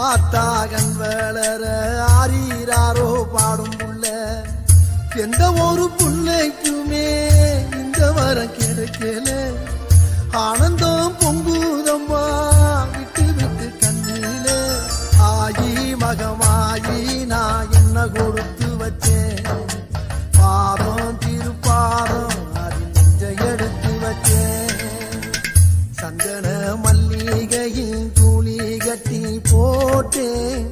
ஆத்தாகன் வேளர ஆறீராரோ பாடும் புள்ள. எந்த ஒரு புள்ளைக்குமே இந்த வரம் கிடைக்கல. ஆனந்தம் பொங்குதம்மா விட்டு விட்டு கண்ணில. ஆயி மகமாயி நான் என்ன கொடுத்து வச்சேன்? பாதம் திருப்பாதம் அது நெஞ்ச எடுத்து வச்சேன். சந்தன மல்லிகையின் தூளி கட்டி போ போட்டேன்